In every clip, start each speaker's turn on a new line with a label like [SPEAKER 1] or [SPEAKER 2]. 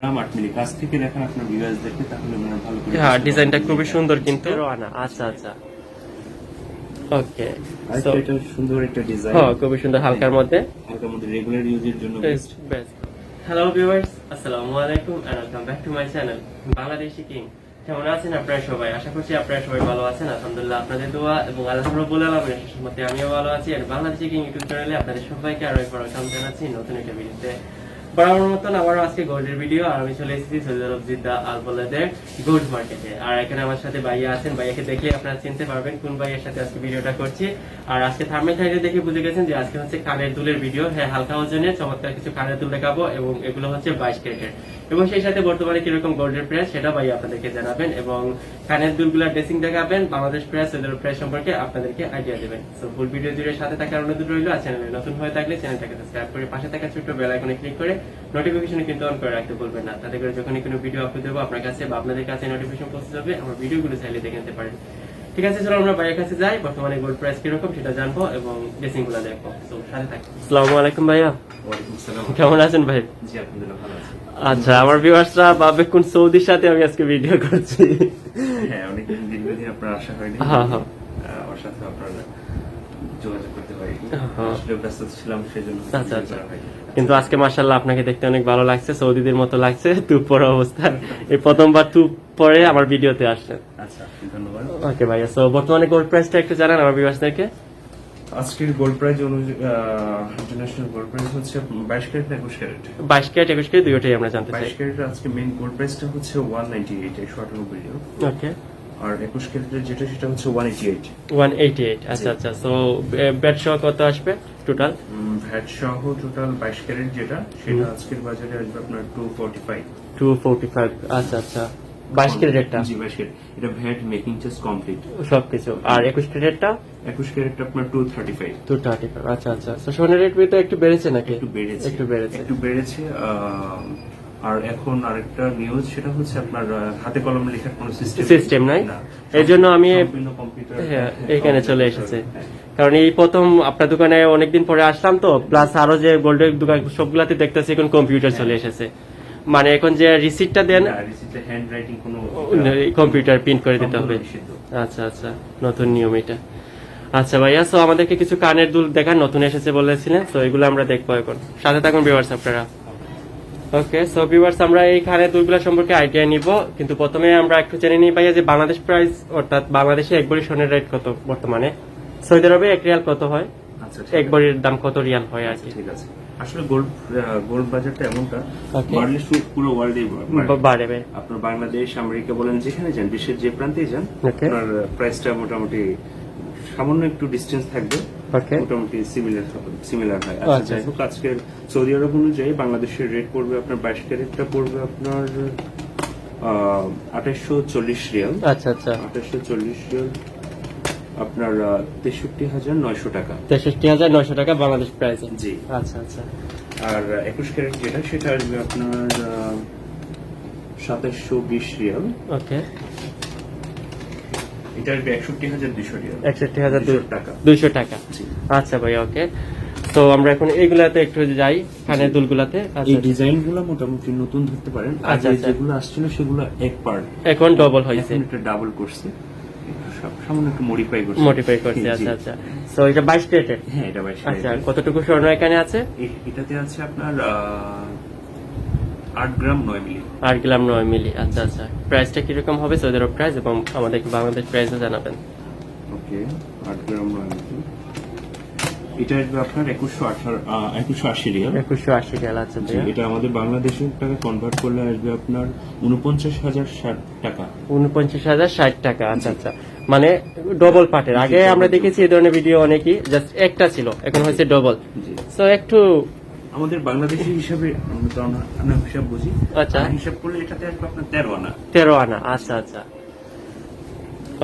[SPEAKER 1] গ্রাম কাছ থেকে দেখেন আপনার ভিউয়ার্স তাহলে মনে ভালো করে
[SPEAKER 2] হ্যাঁ ডিজাইনটা খুবই সুন্দর কিন্তু। আচ্ছা আচ্ছা। ওকে
[SPEAKER 1] আরেকটা এটা সুন্দর একটা ডিজাইন
[SPEAKER 2] হ্যাঁ খুবই সুন্দর হালকার মধ্যে।
[SPEAKER 1] হালকার মধ্যে রেগুলার ইউজের জন্য
[SPEAKER 2] বেস্ট বেস্ট হ্যালো ভিউয়ার্স আসসালামু আলাইকুম and welcome back to my channel Bangladeshi king কেমন আছেন আপনারা সবাই? আশা করছি আপনারা সবাই ভালো আছেন। আলহামদুলিল্লাহ আপনাদের দোয়া এবং আল্লাহ রাব্বুল আলামিনের মতে আমিও ভালো আছি। আর বাংলাদেশি কিং ইউটিউব চ্যানেলে আপনাদের সবাইকে আরও একবার ওয়েলকাম জানাচ্ছি নতুন একটা ভিডিওতে বরাবর মতন আজকে গোল্ডের ভিডিও আর আমি চলে এসেছি জিদ্দা আলবলাদের গোল্ড মার্কেটে আর এখানে আমার সাথে ভাইয়া আছেন, ভাইয়াকে আপনারা চিনতে পারবেন কোন ভাইয়ের সাথে আজকে ভিডিওটা করছি। আর আজকে থার্মেল টাইটে দেখে বুঝে গেছেন যে আজকে হচ্ছে কানের দুলের ভিডিও হ্যাঁ হালকা চমৎকার কিছু কানের দুল দেখাবো এবং এগুলো হচ্ছে বাইশ ক্যারেটের। এবং সেই সাথে বর্তমানে কীরকম গোল্ডের প্রাইস সেটা ভাই আপনাদেরকে জানাবেন এবং কানের দুলগুলার ড্রেসিং দেখাবেন, বাংলাদেশ প্রাইস আরব প্রাইস সম্পর্কে আপনাদেরকে আইডিয়া দেবেন। ফুল ভিডিও জুড়ে সাথে থাকার অনুরোধ রইল, আর চ্যানেলে নতুন হয়ে থাকলে চ্যানেলটাকে সাবস্ক্রাইব করে পাশে থাকা ছোট্ট বেল আইকনে ক্লিক করে নোটিফিকেশন কিন্তু অন করে রাখতে ভুলবেন না। তাতে করে যখনই কোনো ভিডিও আপলোড দেবো আপনার কাছে বা আপনাদের কাছে নোটিফিকেশন পৌঁছে যাবে আমার ভিডিওগুলো চাইলে দেখে নিতে পারেন। ঠিক আছে চলো আমরা ভাইয়ের কাছে যাই। বর্তমানে গোল্ড প্রাইস কীরকম সেটা জানব এবং ড্রেসিংগুলো দেখব। তো সাথে আসসালামু আলাইকুম ভাইয়া। কেমন আছেন ভাই?
[SPEAKER 1] জি আলহামদুলিল্লাহ ভালো আছি।
[SPEAKER 2] আচ্ছা আমার ভিউয়ার্সরা ভাবে কোন সৌদির সাথে আমি আজকে ভিডিও করছি।
[SPEAKER 1] হ্যাঁ আপনার আশা হয়নি।
[SPEAKER 2] হ্যাঁ, হ্যাঁ।
[SPEAKER 1] আমার সাথে আপনার যোগাযোগ করতে হ্যাঁ। আসলে ব্যস্ত ছিলাম সেজন্য
[SPEAKER 2] আচ্ছা, আচ্ছা। কিন্তু আজকে মার্শাল্লাহ আপনাকে দেখতে অনেক ভালো লাগছে সৌদিদের মতো লাগছে তুপ পরা অবস্থা। এই প্রথমবার তুপ পরে আমার ভিডিওতে আসছেন।
[SPEAKER 1] আচ্ছা ধন্যবাদ।
[SPEAKER 2] ওকে ভাইয়া সো বর্তমানে গোল্ড প্রাইসটা একটু জানান আমার ভিউয়ার্সদেরকে
[SPEAKER 1] আজকের গোল্ড প্রাইস অনুযায়ী ইন্টারন্যাশনাল গোল্ড প্রাইস হচ্ছে বাইশ ক্যারেট না একুশ ক্যারেট?
[SPEAKER 2] বাইশ ক্যারেট একুশ ক্যারেট দুইটাই আমরা জানতে চাই।
[SPEAKER 1] বাইশ ক্যারেটের আজকে মেইন গোল্ড প্রাইসটা হচ্ছে ওয়ান নাইনটি এইট একশো আটানব্বই।
[SPEAKER 2] ওকে।
[SPEAKER 1] আর একুশ ক্যারেটের যেটা সেটা হচ্ছে one eighty eight
[SPEAKER 2] one eighty eight আচ্ছা। আচ্ছা সো ব্যাট সহ কত আসবে টোটাল
[SPEAKER 1] ভ্যাট সহ টোটাল বাইশ ক্যারেট যেটা সেটা আজকের বাজারে আসবে আপনার two forty five
[SPEAKER 2] two forty five আচ্ছা আচ্ছা। বাইশ ক্যারেটটা
[SPEAKER 1] জি বাইশ ক্যারেট। এটা ভ্যাট মেকিং চার্জ কমপ্লিট
[SPEAKER 2] সবকিছু। আর একুশ ক্যারেটটা?
[SPEAKER 1] একুশ ক্যারেটটা আপনার two thirty five
[SPEAKER 2] two thirty five আচ্ছা। আচ্ছা সোনার রেট তো একটু বেড়েছে নাকি?
[SPEAKER 1] একটু বেড়েছে।
[SPEAKER 2] একটু বেড়েছে।
[SPEAKER 1] একটু বেড়েছে আর এখন আরেকটা নিউজ সেটা হচ্ছে আপনার হাতে কলমে লেখার কোনো সিস্টেম
[SPEAKER 2] সিস্টেম নাই। এই জন্য আমি হ্যাঁ এখানে চলে এসেছে। কারণ এই প্রথম আপনার দোকানে অনেকদিন পরে আসলাম তো প্লাস আরও যে গোল্ডের দোকান সবগুলাতে দেখতেছি এখন কম্পিউটার চলে এসেছে। মানে এখন যে রিসিপ্টটা দেন
[SPEAKER 1] হ্যান্ড রাইটিং কোনো
[SPEAKER 2] কম্পিউটার প্রিন্ট করে দিতে হবে। আচ্ছা আচ্ছা নতুন নিয়ম এটা। আচ্ছা ভাইয়া সো আমাদেরকে কিছু কানের দুল দেখান নতুন এসেছে বলেছিলেন তো এগুলো আমরা দেখব এখন। সাথে থাকুন ভিউয়ার্স আপনারা। ওকে সো ভিউয়ার্স আমরা এই দুলগুলো সম্পর্কে আইডিয়া নিব। কিন্তু প্রথমে আমরা একটু জেনে নিই ভাইয়া যে বাংলাদেশ প্রাইস অর্থাৎ বাংলাদেশে এক ভরি সোনের রেট কত বর্তমানে? সৌদি আরবে এক রিয়াল কত হয়?
[SPEAKER 1] আচ্ছা
[SPEAKER 2] এক
[SPEAKER 1] আছে।
[SPEAKER 2] দাম কত রিয়াল হয় আর
[SPEAKER 1] ঠিক আছে। আসলে গোল্ড গোল্ড বাজারটা এমনটা. বাড়লে সু- পুরো ওয়ার্ল্ডে
[SPEAKER 2] বাড়বে
[SPEAKER 1] আপনার বাংলাদেশ আমেরিকা বলেন যেখানে যান বিশ্বের যে প্রান্তেই যান আপনার প্রাইসটা মোটামুটি সামান্য একটু ডিস্টেন্স থাকবে। মোটামুটি সিমিলার সিমিলার হয়।
[SPEAKER 2] আচ্ছা।
[SPEAKER 1] আচ্ছা যাই হোক আজকের সৌদি আরব অনুযায়ী বাংলাদেশের রেট পড়বে আপনার বাইশ ক্যারেটটা পড়বে আপনার আঠাশশো চল্লিশ রিয়াল।
[SPEAKER 2] আচ্ছা আচ্ছা।
[SPEAKER 1] আঠাশশো চল্লিশ রিয়াল আপনার তেষট্টি হাজার নয়শো টাকা।
[SPEAKER 2] তেষট্টি হাজার নয়শো টাকা বাংলাদেশ প্রাইসে
[SPEAKER 1] জি।
[SPEAKER 2] আচ্ছা আচ্ছা।
[SPEAKER 1] আর একুশ ক্যারেট যেটা সেটা আসবে আপনার সাতাশশো বিশ রিয়াল।
[SPEAKER 2] ওকে
[SPEAKER 1] এটা আসবে একষট্টি হাজার দুশো
[SPEAKER 2] একষট্টি হাজার
[SPEAKER 1] টাকা।
[SPEAKER 2] দুইশো টাকা। আচ্ছা ভাই ওকে। তো আমরা এখন এইগুলাতে একটু যাই কানের দুলগুলাতে।
[SPEAKER 1] এই মোটামুটি নতুন ধরতে পারেন। আগে। যেগুলো আসছিল সেগুলো এক পার্ট
[SPEAKER 2] এখন ডবল হয়েছে।
[SPEAKER 1] এটা ডাবল করছে। একটু সামান্য একটু মডিফাই করছে।
[SPEAKER 2] মডিফাই করছে আচ্ছা আচ্ছা। এটা
[SPEAKER 1] হ্যাঁ এটা
[SPEAKER 2] আচ্ছা কতটুকু স্বর্ণ এখানে আছে?
[SPEAKER 1] এটাতে আছে আপনার আট গ্রাম নয় মিলি।
[SPEAKER 2] আট গ্রাম নয় মিলি আচ্ছা আচ্ছা। প্রাইসটা কীরকম হবে? সৌদি আরব প্রাইস এবং আমাদেরকে বাংলাদেশ প্রাইসও জানাবেন।
[SPEAKER 1] ওকে আট গ্রাম নয় মিলি। এটা আসবে আপনার একুশশো আঠারো একুশশো আশি রিয়াল।
[SPEAKER 2] একুশশো আশি রিয়াল
[SPEAKER 1] জি, এটা আমাদের বাংলাদেশের টাকা কনভার্ট করলে আসবে আপনার উনপঞ্চাশ হাজার ষাট টাকা।
[SPEAKER 2] উনপঞ্চাশ হাজার ষাট টাকা আচ্ছা আচ্ছা। মানে ডবল পার্টের আগে আমরা দেখেছি এই ধরনের ভিডিও অনেকই জাস্ট একটা ছিল এখন হচ্ছে ডবল তো একটু
[SPEAKER 1] আমাদের বাংলাদেশি হিসাবে আমরা হিসাব বুঝি।
[SPEAKER 2] আচ্ছা।
[SPEAKER 1] হিসাব করলে এটাতে আসবে আপনার তেরো আনা।
[SPEAKER 2] তেরো আনা আচ্ছা আচ্ছা।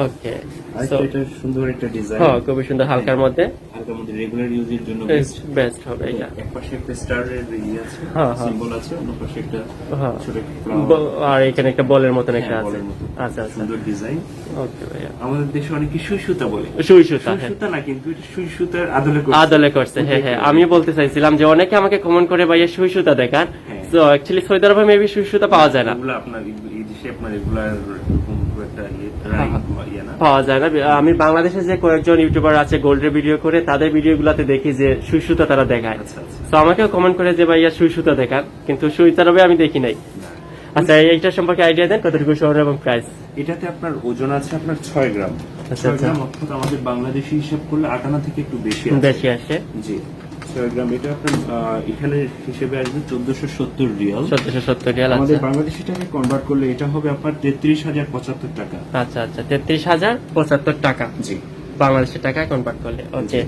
[SPEAKER 2] ওকে
[SPEAKER 1] সুন্দর একটা ডিজাইন
[SPEAKER 2] হ্যাঁ খুবই সুন্দর হালকার মধ্যে।
[SPEAKER 1] হালকার মধ্যে রেগুলার ইউজের জন্য
[SPEAKER 2] বেস্ট বেস্ট হবে এটা
[SPEAKER 1] এক পাশে একটা স্টারের ইয়ে আছে
[SPEAKER 2] হ্যাঁ, হ্যাঁ।
[SPEAKER 1] সিম্বল আছে অন্য পাশে একটা
[SPEAKER 2] হ্যাঁ।
[SPEAKER 1] ছোট
[SPEAKER 2] আর এখানে একটা বলের মতন একটা আছে। আচ্ছা আচ্ছা।
[SPEAKER 1] সুন্দর ডিজাইন
[SPEAKER 2] ওকে ভাইয়া।
[SPEAKER 1] আমাদের দেশে অনেকে সুই সুতা বলে।
[SPEAKER 2] সুই সুতা
[SPEAKER 1] সুতা না কিন্তু এটা সুই সুতার আদলে করছে।
[SPEAKER 2] আদলে করছে হ্যাঁ হ্যাঁ। আমি বলতে চাইছিলাম যে অনেকে আমাকে কমেন্ট করে ভাইয়া সুই সুতা দেখান। তো অ্যাকচুয়ালি সৌদি আরবে মেবি সুই সুতা পাওয়া যায় না।
[SPEAKER 1] আপনার এই দেশে আপনার রেগুলার খুব একটা ইয়ে রানিং না?
[SPEAKER 2] পাওয়া যায় না। আমি বাংলাদেশে যে কয়েকজন ইউটিউবার আছে গোল্ডের ভিডিও করে তাদের ভিডিও গুলাতে দেখি যে সুই সুতা তারা দেখায়।
[SPEAKER 1] আচ্ছা আচ্ছা।
[SPEAKER 2] তো আমাকেও কমেন্ট করে যে ভাইয়া সুই সুতা দেখান। কিন্তু সুই তারবে আমি দেখি নাই। আচ্ছা এইটার সম্পর্কে আইডিয়া দেন কতটুকু শহর এবং প্রাইস
[SPEAKER 1] এটাতে আপনার ওজন আছে আপনার ছয় গ্রাম।
[SPEAKER 2] আচ্ছা,
[SPEAKER 1] ছয়
[SPEAKER 2] আচ্ছা।
[SPEAKER 1] গ্রাম অর্থাৎ আমাদের বাংলাদেশি হিসাব করলে আটানা থেকে একটু বেশি আছে।
[SPEAKER 2] বেশি আসে।
[SPEAKER 1] জি। ছয় গ্রাম এটা আপনার এখানে হিসেবে আসবে চোদ্দশো সত্তর রিয়াল।
[SPEAKER 2] চোদ্দশো সত্তর রিয়াল
[SPEAKER 1] আমাদের বাংলাদেশি টাকায় কনভার্ট করলে এটা হবে আপনার তেত্রিশ হাজার পঁচাত্তর টাকা।
[SPEAKER 2] আচ্ছা আচ্ছা তেত্রিশ হাজার পঁচাত্তর টাকা।
[SPEAKER 1] জি।
[SPEAKER 2] বাংলাদেশের টাকায় কনভার্ট করলে ওকে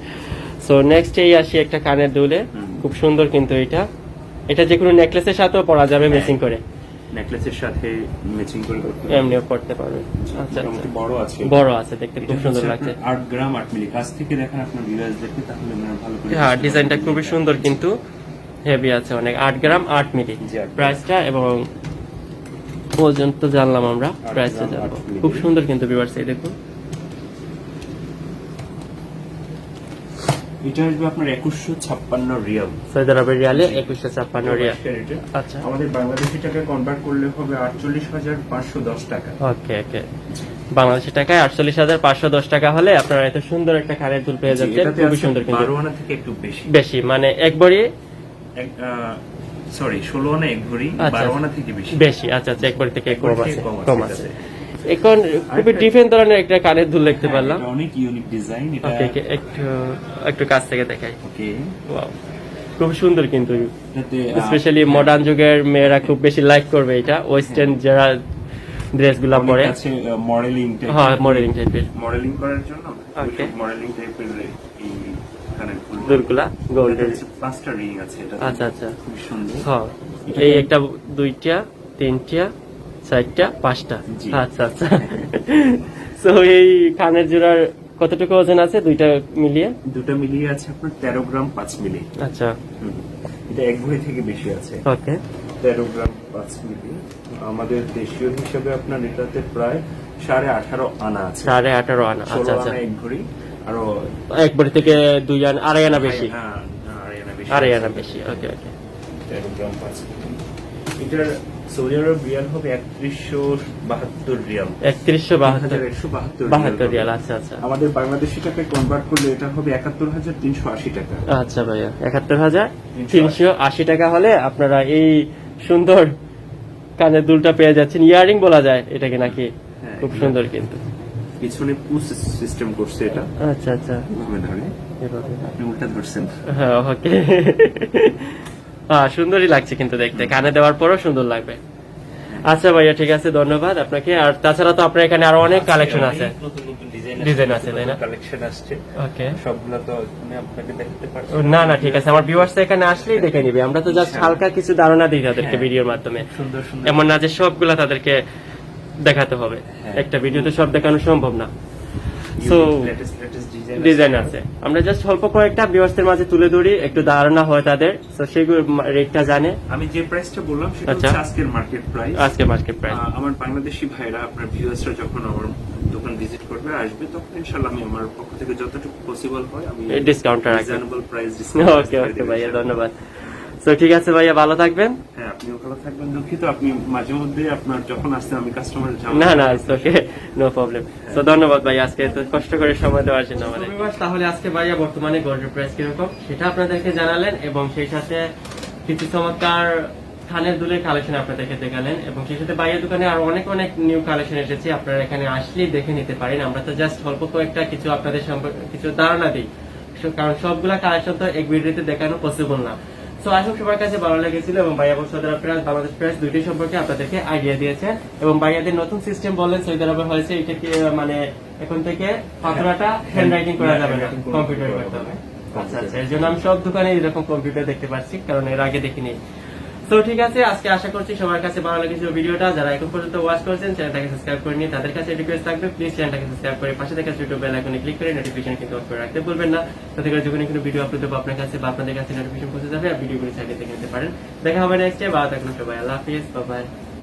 [SPEAKER 2] সো নেক্সট এই আসি একটা কানের দুলে। খুব সুন্দর কিন্তু এটা। এটা যে কোনো নেকলেসের সাথেও পরা যাবে মেসিং করে।
[SPEAKER 1] নেকলেসের সাথে ম্যাচিং করে করতে।
[SPEAKER 2] এমনিও করতে পারবে। আচ্ছা
[SPEAKER 1] মোটামুটি
[SPEAKER 2] আচ্ছা।
[SPEAKER 1] বড় আছে।
[SPEAKER 2] বড় আছে দেখতে খুব সুন্দর লাগছে।
[SPEAKER 1] আপনার আট গ্রাম 8 মিলি। কাছ থেকে দেখেন আপনার ভিউয়ার্স দেখতে তাহলে আপনারা ভালো করে
[SPEAKER 2] হ্যাঁ ডিজাইনটা। খুবই সুন্দর কিন্তু হেভি আছে অনেক। আট গ্রাম আট মিলি।
[SPEAKER 1] জি, আট
[SPEAKER 2] প্রাইসটা এবং ওজন তো জানলাম আমরা। প্রাইসটা জানব খুব সুন্দর কিন্তু ভিউয়ার্স এই দেখুন।
[SPEAKER 1] এটা আসবে আপনার একুশশো ছাপ্পান্ন রিয়াল।
[SPEAKER 2] সৌদি আরবের রিয়ালে একুশশো ছাপ্পান্ন রিয়াল। আচ্ছা।
[SPEAKER 1] আমাদের বাংলাদেশি টাকায় কনভার্ট করলে হবে আটচল্লিশ হাজার পাঁচশো দশ টাকা।
[SPEAKER 2] ওকে ওকে। বাংলাদেশের টাকায় আটচল্লিশ হাজার পাঁচশো দশ টাকা হলে আপনারা এত সুন্দর একটা কানের দুল পেয়ে যাচ্ছেন। খুবই সুন্দর কিন্তু।
[SPEAKER 1] বারো আনা থেকে একটু বেশি।
[SPEAKER 2] বেশি মানে একবারই
[SPEAKER 1] সরি ষোলো আনা এক ভরি
[SPEAKER 2] আচ্ছা,
[SPEAKER 1] বারো
[SPEAKER 2] আচ্ছা।
[SPEAKER 1] আনা থেকে বেশি।
[SPEAKER 2] বেশি আচ্ছা আচ্ছা একবারই কম
[SPEAKER 1] থেকে কম আছে।
[SPEAKER 2] এখন খুবই ডিফারেন্ট ধরনের একটা কানের দুল দেখতে
[SPEAKER 1] হ্যাঁ,
[SPEAKER 2] পারলাম।
[SPEAKER 1] এটা অনেক ইউনিক ডিজাইন এটা
[SPEAKER 2] ওকে ওকে, একটু একটু কাছ থেকে দেখাই।
[SPEAKER 1] ওকে
[SPEAKER 2] Wow. খুব সুন্দর কিন্তু। স্পেশালি মডার্ন যুগের মেয়েরা খুব বেশি লাইক করবে এটা। ওয়েস্টার্ন যারা ড্রেসগুলা পরে।
[SPEAKER 1] আছে মডেলিং টাইপ
[SPEAKER 2] হ্যাঁ মডেলিং টাইপের
[SPEAKER 1] মডেলিং করার জন্য
[SPEAKER 2] Okay.
[SPEAKER 1] মডেলিং টাইপের এই
[SPEAKER 2] দুলগুলা গোল্ডের
[SPEAKER 1] পাঁচটা রিং আছে এটা
[SPEAKER 2] আচ্ছা আচ্ছা।
[SPEAKER 1] খুব সুন্দর।
[SPEAKER 2] হ্যাঁ এই একটা দুইটা তিনটা চারটা পাঁচটা। আচ্ছা আচ্ছা। তো এই কানের জোড়ার কতটুকু ওজন আছে? দুইটা মিলিয়ে?
[SPEAKER 1] দুটো মিলিয়ে আছে আপনার তেরো গ্রাম পাঁচ মিলি
[SPEAKER 2] আচ্ছা।
[SPEAKER 1] এটা এক ভরি থেকে বেশি আছে।
[SPEAKER 2] ওকে।
[SPEAKER 1] তেরো গ্রাম পাঁচ মিলি আমাদের দেশীয় হিসাবে আপনার এটাতে প্রায় সাড়ে আঠারো আনা আছে।
[SPEAKER 2] সাড়ে আঠারো আনা আচ্ছা আচ্ছা।
[SPEAKER 1] এক ভরি আরও
[SPEAKER 2] একবারে থেকে দুই আনা আড়াই আনা বেশি?
[SPEAKER 1] হ্যাঁ আড়াই আনা বেশি
[SPEAKER 2] আড়াই আনা বেশি ওকে ওকে।
[SPEAKER 1] তেরো গ্রাম পাঁচ মিলি এটার সৌদি আরব রিয়াল হবে একত্রিশশো বাহাত্তর রিয়াল।
[SPEAKER 2] একত্রিশশো বাহাত্তর।
[SPEAKER 1] একশো বাহাত্তর
[SPEAKER 2] বাহাত্তর রিয়াল আচ্ছা আচ্ছা।
[SPEAKER 1] আমাদের বাংলাদেশি টাকায় কনভার্ট করলে এটা হবে একাত্তর হাজার তিনশো আশি টাকা।
[SPEAKER 2] আচ্ছা ভাইয়া একাত্তর হাজার
[SPEAKER 1] তিনশো
[SPEAKER 2] আশি টাকা হলে আপনারা এই সুন্দর কানের দুলটা পেয়ে যাচ্ছেন। ইয়ারিং বলা যায় এটাকে নাকি?
[SPEAKER 1] হ্যাঁ,
[SPEAKER 2] খুব সুন্দর কিন্তু।
[SPEAKER 1] পিছনে পুশ সিস্টেম করছে এটা।
[SPEAKER 2] আচ্ছা আচ্ছা।
[SPEAKER 1] ধরে। আপনি উল্টা ধরছেন।
[SPEAKER 2] হ্যাঁ ওকে। হ্যাঁ সুন্দরই লাগছে কিন্তু দেখতে। কানে দেওয়ার পরও সুন্দর লাগবে। আচ্ছা ভাইয়া ঠিক আছে ধন্যবাদ আপনাকে। আর তাছাড়া তো আপনার এখানে আরও অনেক কালেকশন আছে।
[SPEAKER 1] ডিজাইন
[SPEAKER 2] আছে, তাই না?
[SPEAKER 1] কালেকশন আসছে।
[SPEAKER 2] ওকে
[SPEAKER 1] সবগুলো তো আমি আপনাকে দেখাতে পারছি।
[SPEAKER 2] না না ঠিক আছে। আমার ভিউয়ার্স এখানে আসলেই দেখে নিবে। আমরা তো জাস্ট হালকা কিছু ধারণা দিই তাদেরকে
[SPEAKER 1] হ্যাঁ।
[SPEAKER 2] ভিডিওর মাধ্যমে।
[SPEAKER 1] সুন্দর সুন্দর।
[SPEAKER 2] এমন না যে সবগুলা তাদেরকে দেখাতে হবে।
[SPEAKER 1] হ্যাঁ।
[SPEAKER 2] একটা ভিডিওতে সব দেখানো সম্ভব না। সো
[SPEAKER 1] ডিজাইন
[SPEAKER 2] আছে। আমরা জাস্ট অল্প কয়েকটা ভিউয়ার্সদের মাঝে তুলে ধরি একটু ধারণা হয় তাদের। তো সেগুলো রেটটা জানে।
[SPEAKER 1] আমি যে প্রাইসটা বললাম সেটা
[SPEAKER 2] আচ্ছা।
[SPEAKER 1] হচ্ছে আজকের মার্কেট প্রাইস
[SPEAKER 2] আজকে মার্কেট প্রাইস
[SPEAKER 1] আমার বাংলাদেশি ভাইরা আপনার ভিউয়ার্সরা যখন আমার দোকান ভিজিট করবে আসবে তখন ইনশাআল্লাহ আমি আমার পক্ষ থেকে যতটুকু পসিবল হয় আমি
[SPEAKER 2] এই ডিসকাউন্টটা
[SPEAKER 1] রিজনেবল প্রাইস
[SPEAKER 2] ওকে ওকে ভাইয়া ধন্যবাদ। তো ঠিক আছে ভাইয়া ভালো থাকবেন।
[SPEAKER 1] হ্যাঁ আপনিও ভালো থাকবেন। দুঃখিত আপনি মাঝে মধ্যে আপনার যখন আসতেন আমি কাস্টমার
[SPEAKER 2] না না ওকে নো প্রবলেম তো ধন্যবাদ ভাই আজকে এত কষ্ট করে সময় দেওয়ার জন্য আমাদের। তাহলে আজকে ভাইয়া বর্তমানে গোল্ডের প্রাইস কীরকম? সেটা আপনাদেরকে জানালেন এবং সেই সাথে কিছু চমৎকার থানের দুলের কালেকশন আপনাদেরকে দেখালেন এবং সেই সাথে বাইরের দোকানে আরও অনেক অনেক নিউ কালেকশন এসেছে। আপনারা এখানে আসলেই দেখে নিতে পারেন। আমরা তো জাস্ট অল্প কয়েকটা কিছু আপনাদের সম্পর্কে কিছু ধারণা দিই। কারণ সবগুলা কালেকশন তো এক ভিডিওতে দেখানো পসিবল না। সো আসুক সবার কাছে ভালো লেগেছিল এবং ভাইয়া এবং Saudi Arab press Bangladesh press দুইটি সম্পর্কে আপনাদেরকে আইডিয়া দিয়েছে। এবং ভাইয়াদের নতুন সিস্টেম বললেন সৌদি আরবে হয়েছে এটা কি মানে এখন থেকে পাথরাটা হ্যান্ড রাইটিং করা যাবে না
[SPEAKER 1] handwriting
[SPEAKER 2] কম্পিউটার করতে হবে।
[SPEAKER 1] হবে।
[SPEAKER 2] আচ্ছা আচ্ছা এর জন্য আমি সব দোকানে এরকম কম্পিউটার দেখতে পাচ্ছি কারণ এর আগে দেখিনি। তো ঠিক আছে, আজকে আশা করছি সবার কাছে ভালো লেগেছে ভিডিওটা। যারা এখন পর্যন্ত ওয়াচ করছেন, চ্যানেলটাকে সাবস্ক্রাইব করে নিয়ে তাদের কাছে রিকোয়েস্ট থাকবে প্লিজ চ্যানেলটাকে সাবস্ক্রাইব করে পাশে থাকা ইউটিউব বেল আইকনে ক্লিক করে নোটিফিকেশন কিন্তু অন করে রাখতে ভুলবেন না। তাতে করে যখন কোনো ভিডিও আপলোড হবে, আপনার কাছে বা আপনাদের কাছে নোটিফিকেশন পৌঁছে যাবে আর ভিডিওগুলি সাইডে দেখে নিতে পারেন। দেখা হবে নেক্সট ডে ভালো থাকুন সবাই, আল্লাহ হাফিজ বাই